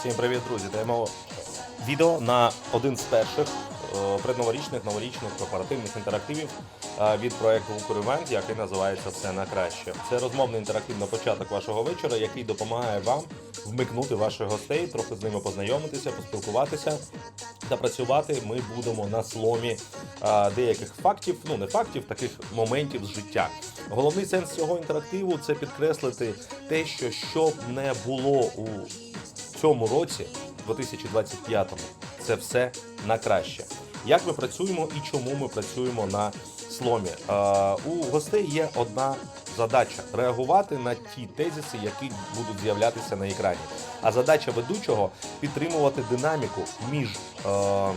Всім привіт, друзі! Даємо відео на один з перших е, предноворічних новорічних корпоративних інтерактивів е, від проекту Укрівент, який називається Все на краще. Це розмовний інтерактив на початок вашого вечора, який допомагає вам вмикнути ваших гостей, трохи з ними познайомитися, поспілкуватися та працювати. Ми будемо на сломі е, деяких фактів, ну не фактів, таких моментів з життя. Головний сенс цього інтерактиву це підкреслити те, що щоб не було у цьому році, 2025-му, це все на краще. Як ми працюємо і чому ми працюємо на сломі? Е, у гостей є одна задача реагувати на ті тезиси, які будуть з'являтися на екрані. А задача ведучого підтримувати динаміку між е,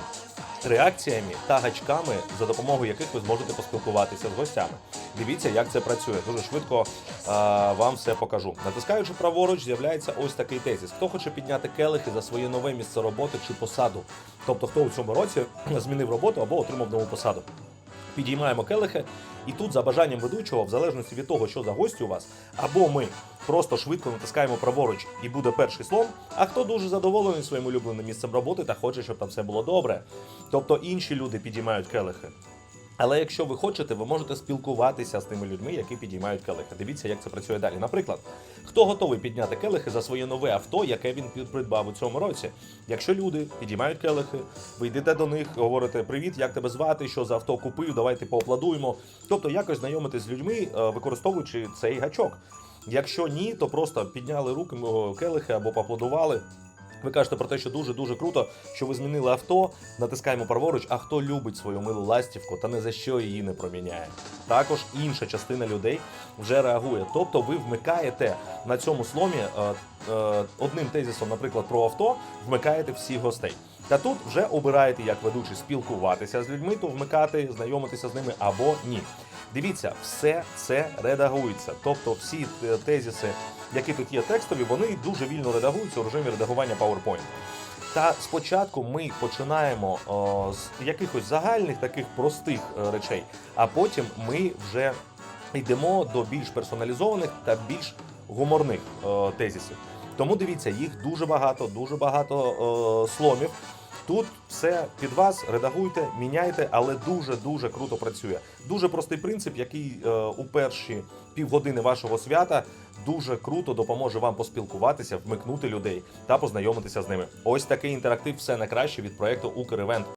реакціями та гачками, за допомогою яких ви зможете поспілкуватися з гостями. Дивіться, як це працює. Дуже швидко е, вам все покажу. Натискаючи праворуч, з'являється ось такий тезис. Хто хоче підняти келихи за своє нове місце роботи чи посаду? Тобто, хто у цьому році змінив роботу або отримав нову посаду. Підіймаємо келихи, і тут за бажанням ведучого, в залежності від того, що за гості у вас, або ми просто швидко натискаємо праворуч і буде перший слон. А хто дуже задоволений своїм улюбленим місцем роботи та хоче, щоб там все було добре. Тобто інші люди підіймають келихи. Але якщо ви хочете, ви можете спілкуватися з тими людьми, які підіймають келихи. Дивіться, як це працює далі. Наприклад, хто готовий підняти келихи за своє нове авто, яке він придбав у цьому році? Якщо люди підіймають келихи, ви йдете до них, говорите Привіт, як тебе звати, що за авто купив, давайте поаплодуємо. Тобто якось знайомитись з людьми, е, використовуючи цей гачок. Якщо ні, то просто підняли руки келихи або поаплодували. Ви кажете про те, що дуже дуже круто, що ви змінили авто, натискаємо праворуч, а хто любить свою милу ластівку та не за що її не проміняє. Також інша частина людей вже реагує. Тобто ви вмикаєте на цьому сломі е, е, одним тезисом, наприклад, про авто, вмикаєте всіх гостей. Та тут вже обираєте як ведучий спілкуватися з людьми, то вмикати, знайомитися з ними або ні. Дивіться, все це редагується. Тобто всі е, тезиси, які тут є текстові, вони дуже вільно редагуються у режимі редагування PowerPoint. Та спочатку ми починаємо о, з якихось загальних таких простих е, речей, а потім ми вже йдемо до більш персоналізованих та більш гуморних е, тезисів. Тому дивіться, їх дуже багато, дуже багато е, сломів. Тут все під вас, редагуйте, міняйте, але дуже дуже круто працює. Дуже простий принцип, який е, у перші півгодини вашого свята дуже круто допоможе вам поспілкуватися, вмикнути людей та познайомитися з ними. Ось такий інтерактив все на краще від проекту Укревент.